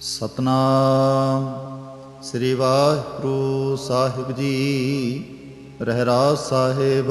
ਸਤਨਾਮ। ਸ੍ਰੀ ਵਾਹਿਗੁਰੂ ਸਾਹਿਬ ਜੀ ਰਹਿਰਾਸ ਸਾਹਿਬ।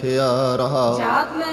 ਲਖਿਆ ਰਹਾ। ਜਾਤ ਮੈਂ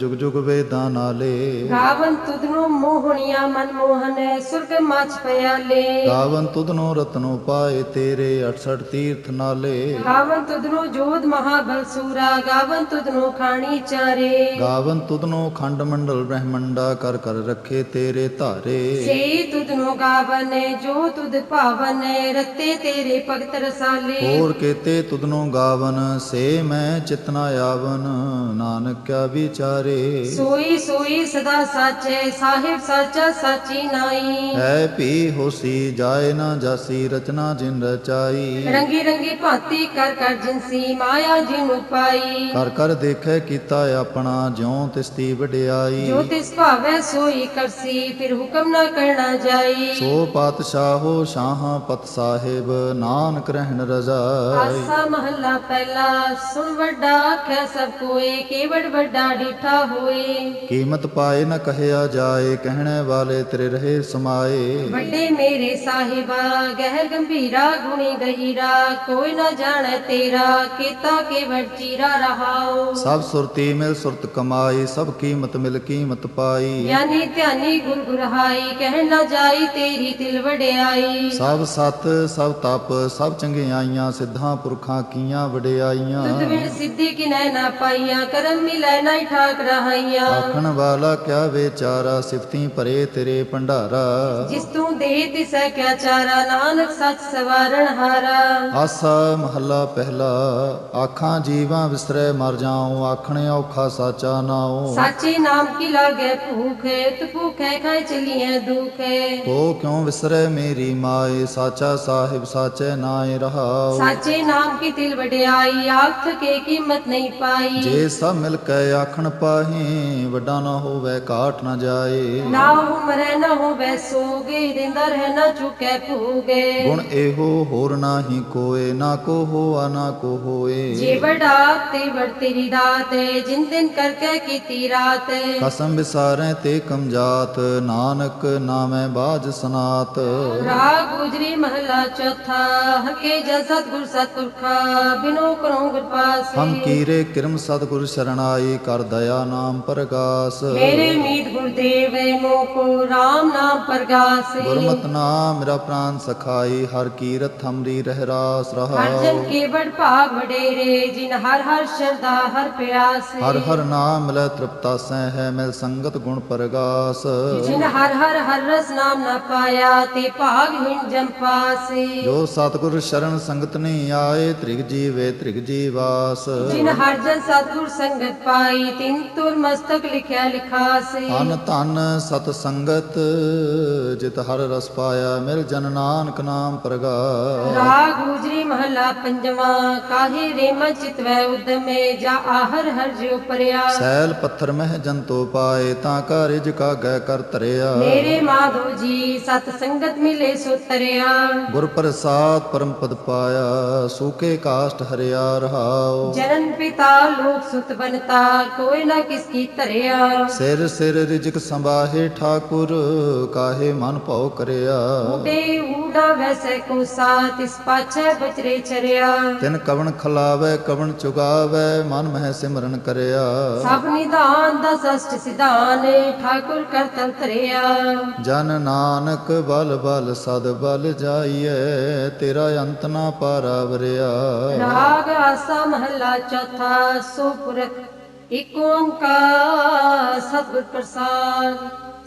ਜੁਗ ਜੁਗ ਵੇਦਾਂ ਨਾਲੇ। ਗਾਵਨ ਤੁਧਨੋ ਮੋਹਣੀਆਂ ਮਨ ਮੋਹਨ ਸੁਰਗ ਮਚ ਪਿਆਲੇ। ਗਾਵਨ ਤੁਧਨੋ ਰਤਨੋ ਪਾਏ ਤੇਰੇ 68 ਤੀਰਥ ਨਾਲੇ। ਗਾਵਨ ਤੁਧਨੋ ਜੋਧ ਮਹਾਬਲ ਸੂਰਾ ਗਾਵਨ ਤੁਧਨੋ ਖਾਣੀ ਚਾਰੇ। ਗਾਵਨ ਤੁਧਨੋ ਖੰਡ ਮੰਡਲ ਬ੍ਰਹਮੰਡਾ ਕਰ ਕਰ ਰੱਖੇ ਤੇਰੇ ਧਾਰੇ। ਸੇ ਤੁਧਨੋ ਗਾਵਨ ਜੋ ਤੁਧ ਭਾਵਨ ਰਤੇ ਤੇਰੇ ਭਗਤ ਰਸਾਲੇ। ਹੋਰ ਕੇਤੇ ਤੁਧਨੋ ਗਾਵਨ ਸੇ ਮੈਂ ਚਿਤਨਾ ਆਵਨ। ਨਾਨਕ ਕਿਆ ਵਿਚਾਰੇ। ਸੋਈ ਸੋਈ ਸਦਾ ਸਾਚੇ ਸਾਹਿਬ ਸਾਚਾ ਸਾਚੀ ਨਾਈ। ਹੈ ਭੀ ਹੋਸੀ ਜਾਏ ਨਾ ਜਾਸੀ ਰਚਨਾ ਜਿਨ ਰਚਾਈ। ਰੰਗੀ ਰੰਗੀ ਭਾਂਤੀ ਕਰ ਕਰ ਜਿਨਸੀ ਮਾਇਆ ਜਿਨੁ ਪਾਈ ਕਰ ਕਰ ਦੇਖੈ ਕੀਤਾ ਆਪਣਾ ਜਿਉ ਤਿਸਤੀ ਵਡਿਆਈ। ਜੋ ਤਿਸ ਭਾਵੈ ਸੋਈ ਕਰਸੀ ਫਿਰ ਹੁਕਮ ਨਾ ਕਰਨਾ ਜਾਈ। ਸੋ ਪਾਤਸ਼ਾਹੋ ਸ਼ਾਹਾਂ ਪਤ ਸਾਹਿਬ ਨਾਨਕ ਰਹਿਣ ਰਜ਼ਾਈ। ਆਸਾ ਮਹੱਲਾ ਪਹਿਲਾ ਸੁਣ ਵੱਡਾ ਆਖੈ ਸਭ ਕੋਏ ਕੇਵੜ ਵੱਡਾ ਡੀਠਾ ਹੋਏ। ਕੀਮਤ ਪਾਏ ਨ ਕਹਿਆ ਜਾਏ ਕਹਿਣੇ ਵਾਲੇ ਤੇਰੇ ਰਹੇ ਸਮਾਏ। ਵੱਡੇ ਮੇਰੇ ਸਾਹਿਬਾ ਗਹਿਰ ਗੰਭੀਰਾ ਗੁਣੀ ਗਹੀਰਾ ਕੋਈ ਨਾ ਜਾਣੈ ਤੇਰਾ ਕੀਤਾ ਕੇਵੜ ਚੀਰਾ ਰਹਾਓ ਸਭ ਸੁਰਤੀ ਮਿਲ ਸੁਰਤ ਕਮਾਈ ਸਭ ਕੀਮਤ ਮਿਲ ਕੀਮਤ ਪਾਈ। ਗਿਆਨੀ ਧਿਆਨੀ ਗੁਰ ਗੁਰਹਾਈ ਕਹਿ ਨਾ ਜਾਈ ਤੇਰੀ ਤਿਲ ਵਡਿਆਈ। ਸਭ ਸਤ ਸਭ ਤਪ ਸਭ ਚੰਗਿਆਈਆਂ ਸਿੱਧਾਂ ਪੁਰਖਾਂ ਕੀਆਂ ਵਡਿਆਈਆਂ। ਤੁਧ ਸਿੱਧੀ ਕਿਨੈ ਨਾ ਪਾਈਆਂ ਕਰਮ ਮਿਲੈ ਨਾ ਠਾਕ ਰਹਾਈਆਂ। ਆਖਣ ਵਾਲਾ ਕਿਆ ਵਿਚਾਰਾ ਸਿਫਤੀ ਭਰੇ ਤੇਰੇ ਭੰਡਾਰਾ। ਜਿਸ ਤੂੰ ਦੇ ਤਿਸੈ ਕਿਆ ਚਾਰਾ ਨਾਨਕ ਸੱਚ ਸਵਾਰਣ ਹਾਰਾ। ਆਸਾ ਮਹੱਲਾ ਪਹਿਲਾ ਆਖਾਂ ਜੀਵਾਂ ਵਿਸਰੈ ਮਰ ਜਾਉ ਆਖਣ ਔਖਾ ਸਾਚਾ ਨਾਉ। ਸਾਚੇ ਨਾਮ ਕੀ ਲਾਗੇ ਭੂਖੇ ਤੂ ਭੂਖੇ ਖਾਇ ਚਲੀਐ ਦੁਖੇ। ਤੋ ਕਿਉ ਵਿਸਰੈ ਮੇਰੀ ਮਾਏ ਸਾਚਾ ਸਾਹਿਬ ਸਾਚੈ ਨਾਏ ਰਹਾਉ। ਸਾਚੇ ਨਾਮ ਕੀ ਤਿਲ ਵਡਿਆਈ ਆਖ ਕੇ ਕੀਮਤ ਨਹੀਂ ਪਾਈ। ਜੇ ਸਭ ਮਿਲ ਕੇ ਆਖਣ ਪਾਹੀ ਵੱਡਾ ਨਾ ਹੋਵੇ ਕਾਟ ਨਾ ਜਾਏ। ਨਾ ਹੋ ਮਰੈ ਨਾ ਹੋ ਬੈਸੋਗੇ ਰਿੰਦਾ ਰਹਿ ਨਾ ਚੁਕੈ ਭੂਗੇ। ਗੁਣ ਇਹੋ ਹੋਰ ਨਾਹੀ ਕੋਏ ਨਾ ਕੋ ਹੋਆ ਨਾ ਕੋ ਹੋਏ। ਜੇ ਵਡਾ ਤੇ ਵੜ ਤੇਰੀ ਦਾਤ ਜਿਨ ਦਿਨ ਕਰਕੇ ਕੀਤੀ ਰਾਤ। ਕਸਮ ਵਿਸਾਰੈ ਤੇ ਕਮਜਾਤ ਨਾਨਕ ਨਾਮੈ ਬਾਜ ਸਨਾਤ। ਰਾਗ ਗੁਜਰੀ ਮਹਲਾ ਚੌਥਾ ਹਕੇ ਜਨ ਸਤਗੁਰ ਸਤਪੁਰਖਾ ਬਿਨੋ ਕਰੋ ਗੁਰ ਪਾਸ। ਹਮ ਕੀਰੇ ਕਿਰਮ ਸਤਿਗੁਰ ਸਰਣਾਈ ਕਰ ਦਇਆ ਨਾਮ ਪ੍ਰਗਾਸ। ਮੇਰੇ ਮੀਤ ਗੁਰਦੇਵ ਮੋ ਕੋ RAM ਨਾਮ ਪ੍ਰਗਾਸ ਗੁਰਮਤਿ ਨਾਮ ਮੇਰਾ ਪ੍ਰਾਨ ਸਖਾਈ ਹਰ ਕੀਰਤ ਹਮਰੀ ਰਹਿ ਰਾਸ ਹਰ ਰਹਾ ਜਨ ਕੇ ਬੜ ਭਾਗ ਵਡੇਰੇ ਜਿਨ ਹਰ ਹਰ ਸ਼ਰਦਾ ਹਰ ਪਿਆਸ ਹਰ ਹਰ ਨਾਮ ਮਿਲੈ ਤ੍ਰਿਪਤਾ ਸਹਿ ਹੈ ਮਿਲ ਸੰਗਤ ਗੁਣ ਪ੍ਰਗਾਸ। ਜਿਨ ਹਰ ਹਰ ਹਰ ਰਸ ਨਾਮ ਨਾ ਪਾਇਆ ਤੇ ਭਾਗ ਹਿਨ ਜਮ ਪਾਸੇ ਜੋ ਸਤਿਗੁਰ ਸ਼ਰਨ ਸੰਗਤ ਨਹੀਂ ਆਏ ਤ੍ਰਿਗ ਜੀਵੇ ਤ੍ਰਿਗ ਜੀਵਾਸ। ਜਿਨ ਹਰ ਜਨ ਸਤਗੁਰ ਸੰਗਤ ਪਾਈ ਤਿਨ ਤੁਰ ਮਸਤਕ ਲਿਖਿਆ ਲਿਖਾਸੇ। ਅਨ ਧਨ ਸਤ ਸੰਗਤ ਜਿਤ ਹਰ ਰਸ ਪਾਇਆ ਮਿਲ ਜਨ ਨਾਨਕ ਨਾਮ ਪ੍ਰਗਾਸ ਰਾਗ ਗੁਜਰੀ ਮਹਲਾ ਪੰਜਵਾ ਕਾਹੇ ਰੇਮ ਚਿਤਵੈ ਉਦਮੇ ਜਾ ਆਹਰ ਹਰ ਜਿਉ ਪਰਿਆ। ਸੈਲ ਪੱਥਰ ਮਹਿ ਜੰਤੋ ਪਾਏ ਤਾਂ ਕਾ ਰਿਜ ਕਾ ਗੈ ਕਰ ਧਰਿਆ। ਮੇਰੇ ਮਾਧੋ ਜੀ ਸਤ ਸੰਗਤ ਮਿਲੇ ਸੋ ਤਰਿਆ। ਗੁਰ ਪ੍ਰਸਾਦ ਪਰਮ ਪਦ ਪਾਇਆ ਸੂਕੇ ਕਾਸ਼ਟ ਹਰਿਆ ਰਹਾਉ। ਜਨਨ ਪਿਤਾ ਲੋਕ ਸੁਤ ਬਨਤਾ ਕੋਈ ਨਾ ਕਿਸ ਕੀ ਧਰਿਆ। ਸਿਰ ਸਿਰ ਰਿਜਕ ਸੰਭਾਹੇ ਠਾਕੁਰ ਕਾਹੇ ਮਨ ਭਉ ਕਰਿਆ। ਉਡੇ ਊਡਾ ਵੈਸੈ ਕੋ ਸਾਥ ਇਸ ਪਾਛੈ ਬਚਰੇ ਚਰਿਆ। ਤਿਨ ਕਵਣ ਖਲਾਵੇ ਕਵਣ ਚੁਗਾਵੇ ਮਨ ਮਹਿ ਸਿਮਰਨ ਕਰਿਆ। ਸਭ ਨਿਧਾਨ ਦਾ ਸਸ਼ਟ ਸਿਧਾਨ ਠਾਕੁਰ ਕਰਤਲ ਧਰਿਆ। ਜਨ ਨਾਨਕ ਬਲ ਬਲ ਸਦ ਬਲ ਜਾਈਐ ਤੇਰਾ ਅੰਤ ਨਾ ਪਾਰਾਵਰਿਆ। ਰਾਗ ਆਸਾ ਮਹੱਲਾ ਚੌਥਾ ਸੋ ਪੁਰਖ ਓੰਕਾਰ ਸਤਿਗੁਰ ਪ੍ਰਸਾਦ।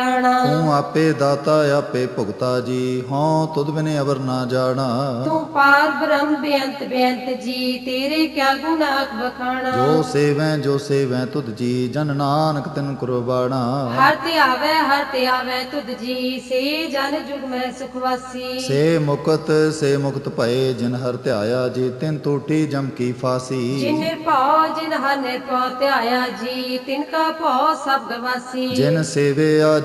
ਵਿਡਾਣਾ ਤੂੰ ਆਪੇ ਦਾਤਾ ਆਪੇ ਭੁਗਤਾ ਜੀ। ਹਉ ਤੁਧ ਬਿਨੇ ਅਵਰ ਨਾ ਜਾਣਾ। ਤੂੰ ਪਾਰ ਬ੍ਰਹਮ ਬੇਅੰਤ ਬੇਅੰਤ ਜੀ ਤੇਰੇ ਕਿਆ ਗੁਣ ਆਖ ਬਖਾਣਾ ਜੋ ਸੇਵੈ ਜੋ ਸੇਵੈ ਤੁਧ ਜੀ ਜਨ ਨਾਨਕ ਤਿਨ ਕੁਰਬਾਣਾ। ਹਰ ਤੇ ਆਵੇ ਹਰ ਤੇ ਆਵੇ ਤੁਧ ਜੀ ਸੇ ਜਨ ਜੁਗ ਮੈਂ ਸੁਖ ਵਾਸੀ। ਸੇ ਮੁਕਤ ਸੇ ਮੁਕਤ ਭਏ ਜਿਨ ਹਰ ਧਿਆਇਆ ਜੀ ਤਿਨ ਟੂਟੀ ਜਮ ਕੀ ਫਾਸੀ। ਜਿਨ ਨਿਰਭਉ ਜਿਨ ਹਰ ਨਿਰਭਉ ਧਿਆਇਆ ਜੀ ਤਿਨ ਕਾ ਭਉ ਸਭ ਗਵਾਸੀ। ਜਿਨ ਸੇਵਿਆ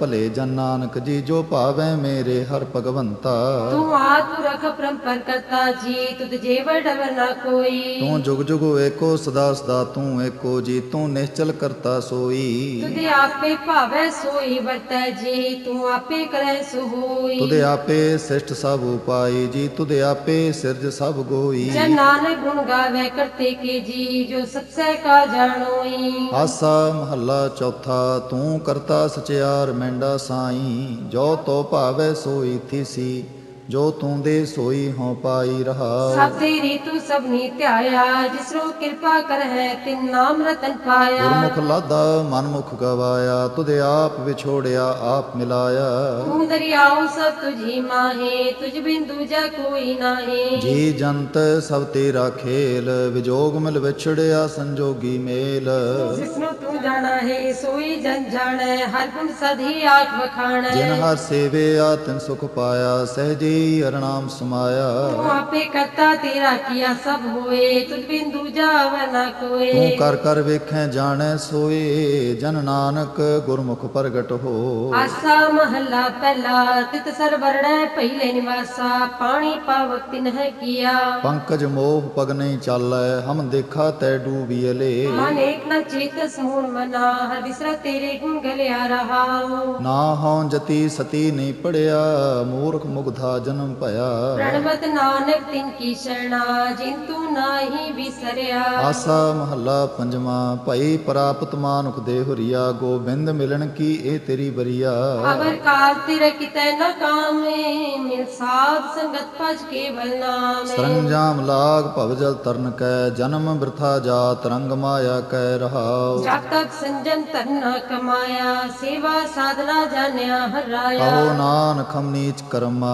ਭਲੇ ਜਨ ਨਾਨਕ ਜੀ ਜੋ ਭਾਵੈ ਮੇਰੇ ਹਰ ਭਗਵੰਤਾ। ਤੂੰ ਆਤੁ ਰਖ ਪਰੰਪਰ ਕਰਤਾ ਜੀ ਤੁਧ ਜੇਵ ਡਵਰ ਨਾ ਕੋਈ। ਤੂੰ ਜੁਗ ਜੁਗ ਏਕੋ ਸਦਾ ਸਦਾ ਤੂੰ ਏਕੋ ਜੀ ਤੂੰ ਨਿਸ਼ਚਲ ਕਰਤਾ ਸੋਈ। ਤੁਧ ਆਪੇ ਭਾਵੈ ਸੋਈ ਵਰਤੈ ਜੀ ਤੂੰ ਆਪੇ ਕਰੈ ਸੋ ਹੋਈ ਤੁਦੇ ਆਪੇ ਸਿਸ਼ਟ ਸਭ ਉਪਾਈ ਜੀ ਤੁਦੇ ਆਪੇ ਸਿਰਜ ਸਭ ਗੋਈ। ਜਨ ਨਾਨਕ ਗੁਣ ਗਾਵੇ ਕਰਤੇ ਕੇ ਜੀ ਜੋ ਸਤਸੈ ਕਾ ਜਾਣੋਈ। ਆਸਾ ਮਹੱਲਾ ਚੌਥਾ ਤੂੰ ਕਰਤਾ ਸਚਿਆਰ ਮੈਂਡਾ ਸਾਈ ਜੋ ਤੋ ਭਾਵੇ ਸੋਈ ਥੀਸੀ। ਜੋ ਤੂੰ ਦੇ ਸੋਈ ਹਉ ਪਾਈ ਰਹਾ। ਸਭ ਤੇਰੀ ਤੂੰ ਸਭਨੀ ਧਿਆਇਆ ਜਿਸ ਨੂੰ ਕਿਰਪਾ ਕਰ ਹੈ ਤਿਨ ਨਾਮ ਰਤਨ ਪਾਇਆ। ਗੁਰਮੁਖ ਲਾਦਾ ਮਨਮੁਖ ਗਵਾਇਆ ਤੁਦੇ ਆਪ ਵਿਛੋੜਿਆ ਆਪ ਮਿਲਾਇਆ। ਤੂੰ ਦਰਿਆਉ ਸਭ ਤੁਝੀ ਮਾਹੇ ਤੁਝ ਬਿਨ ਦੂਜਾ ਕੋਈ ਨਾਹੀ। ਜੀ ਜੰਤ ਸਭ ਤੇਰਾ ਖੇਲ ਵਿਜੋਗ ਮਿਲ ਵਿਛੜਿਆ ਸੰਜੋਗੀ ਮੇਲ। ਜਿਸ ਨੂੰ ਤੂੰ ਜਾਣਾ ਹੈ ਸੋਈ ਜਨ ਜਾਣੈ ਹਰ ਗੁਣ ਸਦੀ ਆਖ ਵਖਾਣੈ। ਜਿਨ ਹਰ ਸੇਵਿਆ ਤਿਨ ਸੁਖ ਪਾਇਆ ਸਹਜੀ ਅਰਨਾਮ ਸਮਾਇਆ। ਤੂੰ ਆਪੇ ਕਰਤਾ ਤੇਰਾ ਕੀਆ ਸਭ ਹੋਏ ਤੁਝ ਬਿਨ ਦੂਜਾ ਵੈ ਨਾ ਤੂੰ ਕੋਏ ਕਰ ਕਰ ਵੇਖੈ ਜਾਣੈ ਸੋਏ ਜਨ ਨਾਨਕ ਗੁਰਮੁਖ ਪ੍ਰਗਟ ਹੋ ਆਸਾ ਮਹੱਲਾ ਪਹਿਲਾ ਤਿਤ ਸਰ ਵਰਣੈ ਪਹਿਲੇ ਨਿਵਾਸਾ ਪਾਣੀ ਪਾਵਕ ਤਿਨ ਹੈ ਕੀਆ। ਪੰਕਜ ਮੋਹ ਪਗ ਨਹੀਂ ਚਾਲੈ ਹਮ ਦੇਖਾ ਤੈ ਡੂਬੀਲੇ ਮਨ ਏਕ ਨ ਚੇਤ ਸਮੂਣ ਮਨਾ ਹਰ ਵਿਸਰਾ ਤੇਰੇ ਗੁਣ ਗਲਿਆ ਰਹਾਉ ਨਾ ਹਉ ਜਤੀ ਸਤੀ ਨਹੀਂ ਪੜਿਆ ਮੂਰਖ ਮੁਗਧਾ ਜਨਮ ਭਇਆ। ਪ੍ਰਣਵਤ ਨਾਨਕ ਤਿਨ ਕੀ ਸ਼ਰਣਾ ਜਿਨ ਤੂੰ ਨਾਹੀ ਵਿਸਰਿਆ। ਆਸਾ ਮਹੱਲਾ ਪੰਜਵਾ ਭਈ ਪ੍ਰਾਪਤ ਮਾਨੁਖ ਦੇ ਹੁਰੀਆ ਗੋਬਿੰਦ ਮਿਲਣ ਕੀ ਇਹ ਤੇਰੀ ਬਰੀਆ। ਅਵਰ ਕਾਲ ਤਿਰ ਕਿਤੈ ਨ ਕਾਮੇ ਮਿਲ ਸਾਧ ਸੰਗਤ ਭਜ ਕੇਵਲ ਨਾਮੇ। ਸਰੰਜਾਮ ਲਾਗ ਭਵ ਜਲ ਤਰਨ ਕੈ ਜਨਮ ਬਿਰਥਾ ਜਾਤ ਰੰਗ ਮਾਇਆ ਕੈ ਰਹਾਉ। ਜਬ ਤੱਕ ਸੰਜਮ ਧਰਨਾ ਕਮਾਇਆ ਸੇਵਾ ਸਾਧਨਾ ਜਾਣਿਆ ਹਰਾਇਆ ਕਹੋ ਨਾਨਕ ਹਮ ਨੀਚ ਕਰਮਾ।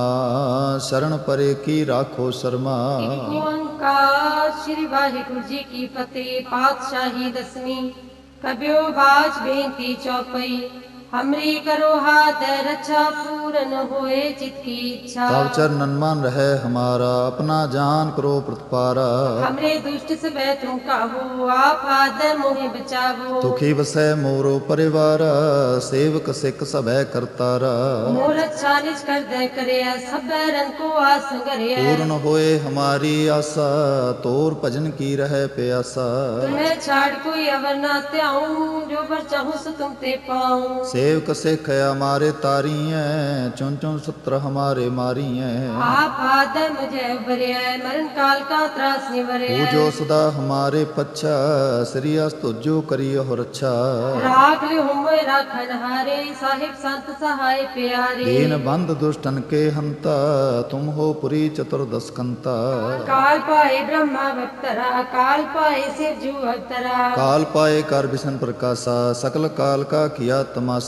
ਸ਼ਰਨ ਪਰੇ ਕੀ ਰਾਖੋ ਸ਼ਰਮਾ ਓੰਕਾਰ ਸ੍ਰੀ ਵਾਹਿਗੁਰੂ ਜੀ ਕੀ ਫਤਿਹ ਪਾਤਸ਼ਾਹੀ ਦਸਵੀਂ ਕਬਿਓ ਬਾਜ ਬੇਨਤੀ ਚੌਪਈ हमरी करो हाथ रक्षा पूरन होए जितकी इच्छा। अवचर नन्मान रहे हमारा अपना जान करो प्रतपारा। हमरे दुष्ट से वह का हो आप आदर मोहे बचाओ दुखी बसे मोरो परिवार सेवक सिख सब करतारा। मोर अच्छा निज कर दे करे सब रन को आस करे पूर्ण होए हमारी आशा तोर भजन की रहे प्यासा। तुम्हें छाड़ कोई अवर ना त्याऊ जो पर चाहूँ सो तुम ते पाऊँ। ਸੇਵਕ ਸਿੱਖ ਹਮਾਰੇ ਤਾਰੀਐ ਚੁੰ ਚੁੰ ਸਤਰ ਹਮਾਰੇ ਮਾਰੀਐ। ਆਪ ਆਦਮ ਜੈ ਵਰਿਐ ਮਰਨ ਕਾਲ ਕਾ ਤਰਾਸ ਨਿਵਰਿਐ ਪੂਜੋ ਸਦਾ ਹਮਾਰੇ ਪੱਛਾ ਸ੍ਰੀ ਅਸ ਤੁਜੋ ਕਰਿਓ ਹੋ ਰੱਛਾ। ਰਾਖ ਹੁਮੈ ਰਾਖਨ ਹਾਰੇ ਸਾਹਿਬ ਸੰਤ ਸਹਾਇ ਪਿਆਰੇ। ਦੀਨ ਬੰਦ ਦੁਸ਼ਟਨ ਕੇ ਹੰਤਾ ਤੁਮ ਹੋ ਪੁਰੀ ਚਤੁਰਦਸ ਕੰਤਾ ਕਾਲ ਪਾਏ ਬ੍ਰਹਮਾ ਵਕਤਰਾ ਕਾਲ ਪਾਏ ਸਿਵ ਜੂ ਅਵਤਰਾ। ਕਾਲ ਪਾਏ ਕਰ ਬਿਸ਼ਨ ਪ੍ਰਕਾਸ਼ਾ ਸਕਲ ਕਾਲ ਕਾ ਕੀਆ ਤਮਾਸਾ।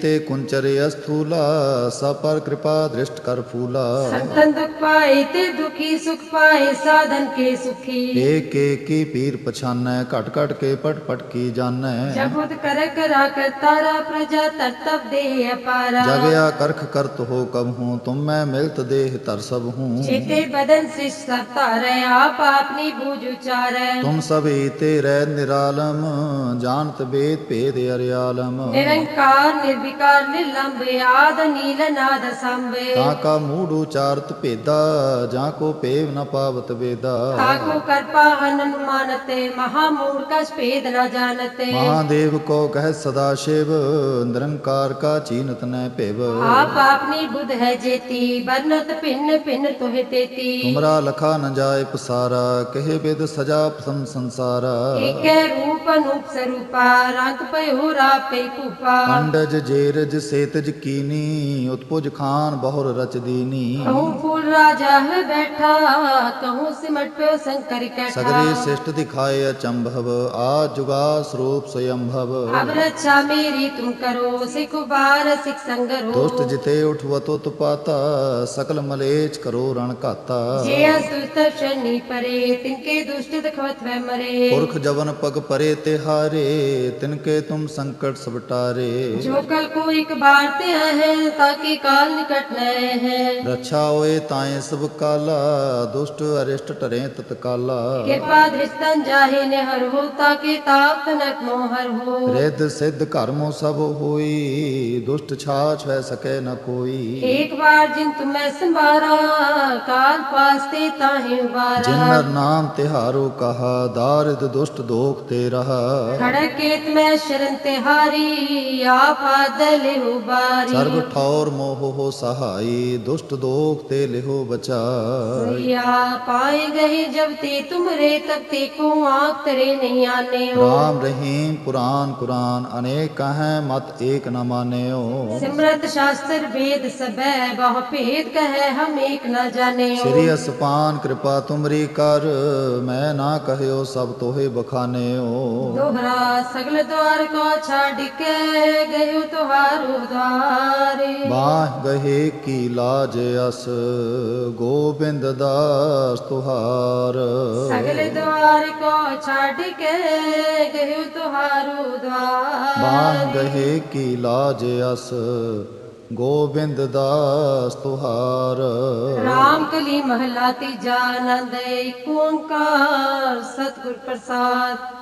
ते कुंचर स्थूला सपर कृपा दृष्ट कर फूला संतन दुख पाए ते दुखी सुख पाए साधन के सुखी। एक एक की पीर पछानै कट कट के पट पट की जान। जबुद कर करा कर तारा प्रजा तरतब दे अपारा। जगया करख करत हो कब हूँ तुम मैं मिलत देह तर सब हूँ। चेते बदन से सब तारे आप अपनी बूझ उचार। तुम सब ईते रह निरालम जानत वेद भेद अरियालम। निरंकार ਨਿਰਵਿਕਾਰ ਨਿਲੰਬ ਆਦ ਨੀਲ ਨਾਦ ਸੰਭੇ ਤਾਂ ਭੇਦਾ ਜਾਂ ਕੋ ਪੇਵ ਨ ਪਾਵਤ ਵੇਦਾ। ਤਾਕੋ ਕਰਪਾ ਅਨਨ ਮਾਨਤੇ ਮਹਾ ਮੂੜ ਕਸ ਭੇਦ ਨ ਜਾਣਤੇ। ਮਹਾਦੇਵ ਕੋ ਕਹਿ ਸਦਾ ਸ਼ਿਵ ਨਿਰੰਕਾਰ ਕਾ ਚੀਨਤ ਨੈ ਭੇਵ। ਆਪ ਆਪਨੀ ਬੁਧ ਹੈ ਜੇਤੀ ਬਰਨਤ ਭਿੰਨ ਭਿੰਨ ਤੋਹਿ ਤੇਤੀ। ਤੁਮਰਾ ਲਖਾ ਨ ਜਾਏ ਪਸਾਰਾ ਕਹੇ ਬਿਦ ਸਜਾ ਪਸੰ ਸੰਸਾਰਾ। ਏਕੈ ਰੂਪ ਅਨੂਪ ਸਰੂਪਾ ਰੰਗ ਪਇਓ ਰਾਪੇ ਕੂਪਾ। ਅੰਡਜ ਜੇ ਰਜ ਸੇਤਜ ਕੀਨੀ ਉਤਪੁਜ ਖਾਨ ਬਹੁਰ ਰਚ ਦੀਨੀ। ਕਹੂ ਰਾਜਾ ਹੈ ਬੈਠਾ ਕਹੂ ਸਿਮਟ ਪਿਓ ਸੰਕਰ ਕੈਠਾ। ਸਗਰੇ ਸਿਸ਼ਟ ਦਿਖਾਏ ਅਚੰਭਵ ਆ ਜੁਗਾ ਸਰੂਪ ਸਯੰਭਵ। ਅਬ ਮੇਰੀ ਤੁਮ ਕਰੋ ਸਿਖ ਬਾਰ ਸਿਖ ਸੰਗਰੋ। ਦੁਸ਼ਟ ਜਿਤੇ ਉਠਵਤੋ ਤੁਪਾਤਾ ਸਕਲ ਮਲੇਚ ਕਰੋ ਰਣ ਘਾਤਾ। ਜੇ ਅਸੁਤ ਸ਼ਨੀ ਪਰੇ ਤਿਨਕੇ ਦੁਸ਼ਟ ਦਖਵਤ ਵੈ ਮਰੇ। ਪੁਰਖ ਜਵਨ ਪਗ ਪਰੇ ਤੇ ਹਾਰੇ ਤਿਨਕੇ ਤੁਮ ਸੰਕਟ ਸਬਟਾਰੇ ਜੋ कल को एक बार ते है ताकि काल निकट नए है। रक्षा होए ताए सब काला दुष्ट अरिष्ट टरे तत्काला। कृपा दृष्टन जाहे ने हर हो ताकि ताप तनक मोहर हो। रेद सिद्ध कर्मो सब होई दुष्ट छा छ सके न कोई। एक बार जिन तुम्हें संभारा काल पास ते ताहे उबारा। जिन नाम तिहारो कहा दारिद दुष्ट दोख ते रहा। खड़क में शरण तिहारी आप बादल उबारी। सर्व ठौर मोह हो सहाय दुष्ट दोख ते लिहो बचाई। पाए गए जब ते तुम रे तब ते को आग तरे नहीं आने हो राम रहीम पुराण कुरान अनेक कह मत एक न माने हो सिमरत शास्त्र वेद सब बहु भेद कह हम एक न जाने हो श्री असपान कृपा तुमरी कर मैं ना कहो सब तोहे बखाने हो दोहरा सगल द्वार को छाड़ के गयो ਤੁਹਾਰੂ ਦਾਰੇ ਬਾਹ ਗਹੇ ਕੀ ਲਾਜ ਅਸ ਗੋਬਿੰਦ ਦਾਸ ਤੁਹਾਰ। ਸਗਲੇ ਦਵਾਰ ਕੋ ਛੱਡ ਕੇ ਗਹਿਉ ਤੁਹਾਰੂ ਦਾਰੇ ਬਾਹ ਗਹੇ ਕੀ ਲਾਜ ਅਸ ਗੋਬਿੰਦ ਦਾਸ ਤੁਹਾਰ। RAM ਕਲੀ ਮਹਲਾ ਤੀਜਾ ਆਨੰਦ ਏਕ ਓੰਕਾਰ ਸਤਿਗੁਰ ਪ੍ਰਸਾਦ।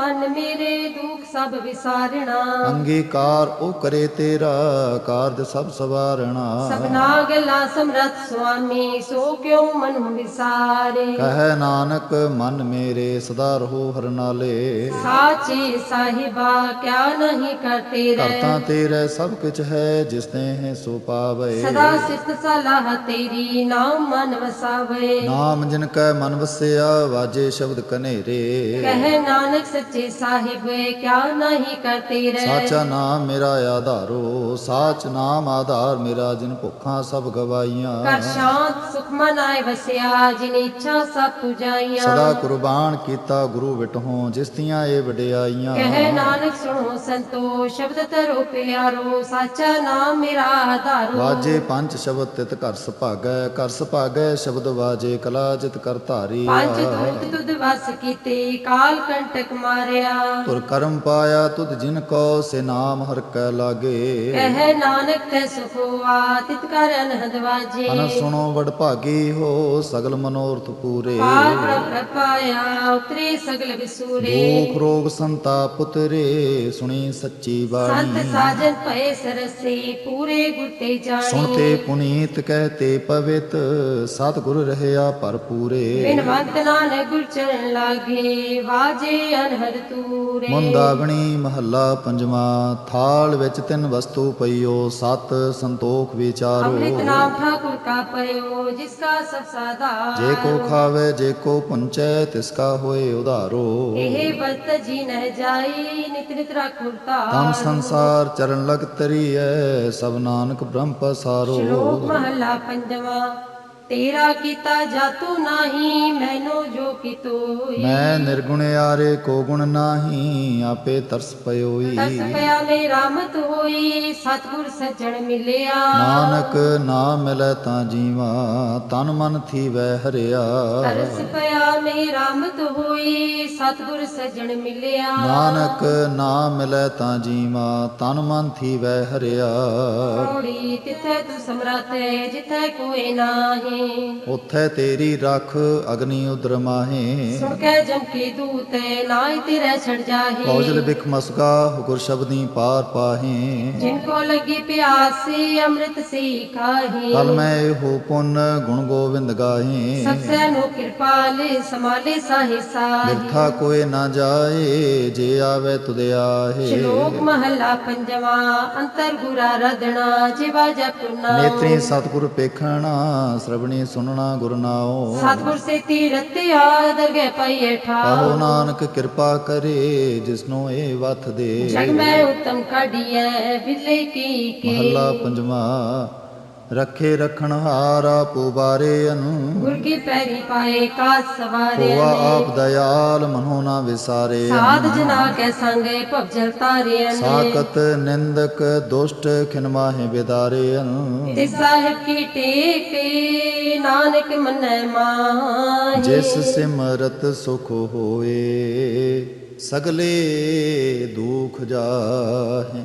ਮਨ ਮੇਰੇ ਦੁਖ ਸਭ ਵਿਸਾਰਣਾ। ਅੰਗੀਕਾਰ ਉਹ ਕਰੇ ਤੇਰਾ ਕਾਰਜ ਸਭ ਸਵਾਰਣਾ। ਸਭਨਾ ਗਲਾ ਸਮਰਤ ਸੁਆਮੀ ਸੋ ਕਿਉ ਮਨ ਵਿਸਾਰੇ? ਕਹੈ ਨਾਨਕ ਮਨ ਮੇਰੇ ਸਦਾ ਰਹੋ ਹਰ ਨਾਲੇ ਸਾਚੇ ਸਾਹਿਬਾ ਕਿਆ ਨਹੀਂ ਕਰਤੇ ਰਹਿ। ਕਰਤਾ ਤੇਰੇ ਸਭ ਕੁਝ ਹੈ ਜਿਸ ਨੇ ਹੈ ਸੋ ਪਾਵੇ। ਸਦਾ ਸਿਫਤ ਸਲਾਹ ਤੇਰੀ ਨਾਮ ਮਨ ਵਸਾਵੇ। ਨਾਮ ਜਿਨ ਕੈ ਮਨ ਵਸਿਆ ਵਾਜੇ ਸ਼ਬਦ ਕਨੇਰੇ। ਕਹੈ ਨਾਨਕ ਸੱਚੇ ਸਾਹਿਬ ਕਿਆ ਨਹੀਂ ਕਰਤੇ ਰਹਿ? ਸਾਚਾ ਨਾਮ ਮੇਰਾ ਆਧਾਰੋ ਸਾਚ ਨਾਮ ਆਧਾਰ ਮੇਰਾ ਜਿਨ ਭੁੱਖਾਂ ਸਭ ਗਵਾਈਆਂ ਕਰ ਸ਼ਾਂਤ ਸੁਖ ਮਨਾਏ ਵਸਿਆ ਜਿਨ ਇੱਛਾ ਸਭ ਪੁਜਾਈਆਂ। ਸਦਾ ਕੁਰਬਾਨ ਕੀਤਾ ਗੁਰੂ ਵਿਟਹੋਂ ਜਿਸ ਦੀਆਂ ਇਹ ਵਡਿਆਈਆਂ। ਕਹੇ ਨਾਨਕ ਸੁਣੋ ਸੰਤੋ ਸ਼ਬਦ ਤਰੋ ਪਿਆਰੋ ਸਾਚਾ ਨਾਮ ਮੇਰਾ ਆਧਾਰੋ। ਵਾਜੇ ਪੰਜ ਸ਼ਬਦ ਤਿਤ ਘਰ ਸੁਭਾਗੈ ਘਰ ਸੁਭਾਗੈ ਸ਼ਬਦ ਵਾਜੇ ਕਲਾ ਜਿਤ ਕਰ ਧਾਰੀ ਪੰਜ ਦੂਤ ਤੁਧ ਵਸ ਕੀਤੇ ਕਾਲ ਕੰਟਕ ਮਾਰਿਆ। ਤੁਰ ਕਰਮ ਪਾਇਆ ਤੁਧ ਜਿਨ ਕੋ ਸੇ ਨਾਮ ਹਰ ਕੈ ਲਾਗੇ। ਕਹੇ ਨਾਨਕ ਤੈ ਸੁਖਵਾ ਤਿਤ ਕਰ ਅਨਹਦ ਵਾਜੇ। ਅਨ ਸੁਣੋ ਵਡ ਭਾਗੀ ਹੋ ਸਗਲ ਮਨੋਰਥ ਪੂਰੇ। ਪਾਇਆ ਉਤਰੇ ਸਗਲ ਵਿਸੂਰੇ। ਦੁਖ ਰੋਗ ਸੰਤਾਪ ਉਤਰੇ ਸੁਣੀ ਸੱਚੀ ਸੰਤ ਬਾਣੀ ਸਾਜਨ ਭਏ ਸਰਸੇ ਪੂਰੇ ਗੁਰ ਤੇ ਜਾਣੀ। ਸੁਣਤੇ ਪੁਨੀਤ ਕਹਤੇ ਪਵਿੱਤ ਸਤਿਗੁਰ ਰਹਿਆ ਭਰਪੂਰੇ। ਬਿਨਵੰਤ ਨਾਨਕ ਗੁਰ ਚਰਨ ਲਾਗੇ ਵਾਜੇ ਅਨਹਦ ਤੂਰੇ ਮੁੰਦਾਵਣੀ ਮਹੱਲਾ ਪੰਜਵਾ ਥਾਲ ਵਿੱਚ ਤਿੰਨ ਵਸਤੂ ਪਈਓ ਸਤ ਸੰਤੋਖ ਵਿਚਾਰੋ। ਅੰਮ੍ਰਿਤ ਨਾਮ ਠਾਕੁਰ ਕਾ ਪਇਓ ਜਿਸ ਕਾ ਸਭ ਸਾਦਾ ਜੇ ਕੋ ਖਾਵੇ ਜੇ ਕੋ ਪੁੰਚੈ ਤਿਸ ਕਾ ਹੋਏ ਉਧਾਰੋ। ਇਹ ਵਰਤ ਜੀ ਨਹਿ ਜਾਈ ਨਿਤ ਨਿਤ ਰਖੁਰਤਾ ਤਮ ਸੰਸਾਰ ਚਰਨ ਲਗ ਤਰੀਐ ਸਭ ਨਾਨਕ ਬ੍ਰਹਮ ਪਸਾਰੋ। ਮਹਲਾ ਪੰਜਵਾ ਤੇਰਾ ਕੀਤਾ ਜਾਤੂ ਨਾਹੀ ਮੈਨੋ ਜੋ ਕੀਤੋਈ ਮੈਂ ਨਿਰਗੁਣ ਆਰੇ ਕੋ ਗੁਣ ਨਾਹੀ ਆਪੇ ਤਰਸ ਪਇਓਈ ਤਸ ਪਿਆ ਮੇ ਰਾਮਤ ਹੋਈ ਸਤਿਗੁਰ ਸੱਜਣ ਮਿਲਿਆ। ਨਾਨਕ ਨਾਮ ਮਿਲੈ ਤਾਂ ਜੀਵਾ ਤਨ ਮਨ ਥੀਵੈ ਹਰਿਆ। ਤਰਸ ਪਿਆ ਮੇ ਰਾਮਤ ਹੋਈ ਸਤਿਗੁਰ ਸੱਜਣ ਮਿਲਿਆ। ਨਾਨਕ ਨਾਮ ਮਿਲੈ ਤਾਂ ਜੀਵਾ ਤਨ ਮਨ ਥੀਵੈ ਹਰਿਆ। ਕੌੜੀ ਤਿਥੈ ਤੂ ਸਮਰਥ ਜਿਥੈ ਕੋਈ ਨਾਹੀ। ਉਥੈ ਤੇਰੀ ਰਖ ਅਗਨੀ ਉਦਰ ਮਾਹੇ। ਸੁਣ ਕੇ ਜਮ ਕੀ ਦੂਤ ਨਾਈ ਤੇਰੇ ਛੜ ਜਾਹੀ। ਕੌਜਲ ਬਿਖ ਮਸਕਾ ਗੁਰ ਸ਼ਬਦੀ ਪਾਰ ਪਾਹੇ। ਜਿਨ ਕੋ ਲਗੀ ਪਿਆਸੀ ਅੰਮ੍ਰਿਤ ਸੀ ਖਾਹੀ ਕਲ ਮੈਂ ਇਹੋ ਪੁੰਨ ਗੁਣ ਗੋਬਿੰਦ ਗਾਹੇ। ਸਬਸੇ ਨੂੰ ਕਿਰਪਾਲੇ ਸਮਾਲੇ ਸਾਹੀ ਸਾਹੀ। ਮਿੱਠਾ ਕੋਏ ਨਾ ਜਾਏ ਜੇ ਆਵੇ ਤੁਧ ਆਹੇ। ਸ਼ਲੋਕ ਮਹੱਲਾ ਪੰਜਵਾ ਅੰਤਰ ਗੁਰਾ ਰਦਣਾ ਜਿਵਾ ਜਪੁਨਾ ਨੇਤਰੀ ਸਤਿਗੁਰ ਪੇਖਣਾ ਸ਼ਰਵਣੀ ਸੁਨਣਾ ਗੁਰ ਨਾਉ। ਸਤਿਗੁਰ ਸੇ ਤੀਰਤ ਆਦਰ ਗਏ ਪਈਏ ਠਾ ਆਹੋ ਨਾਨਕ ਕਿਰਪਾ ਕਰੇ ਜਿਸਨੂੰ ਇਹ ਵਥ ਦੇ। ਜਗ ਮੈਂ ਉਤਮ ਕਾਢੀਐ ਵਿਲੇ ਕੀ ਕੇ। ਮਹੱਲਾ ਪੰਜਵਾ ਰੱਖੇ ਰਖਣ ਹਾਰਾ ਪੁਬਾਰੇ ਅਨੂ। ਗੁਰ ਕੀ ਪੈਰੀ ਪਾਏ ਕਾ ਸਵਾਰੇ ਹੋਆ ਆਪ ਦਇਆਲ ਮਨੋ ਨਾ ਵਿਸਾਰੇ ਸਾਧ ਜਨਾ ਕੇ ਸੰਗੇ ਭਵਜਲ ਤਾਰੇ ਅਨੇ। ਸਾਕਤ ਨਿੰਦਕ ਦੁਸ਼ਟ ਖਿਨਮਾਹੇ ਬਿਦਾਰੇ ਅਨੂ। ਤੇ ਸਾਹਿਬ ਕੀ ਟੇਕੇ ਨਾਨਕ ਮੰਨੈ ਮਾਹੀ। ਜਿਸ ਸਿਮਰਤ ਸੁਖ ਹੋਏ ਸਗਲੇ ਦੁਖ ਜਾਹੇ।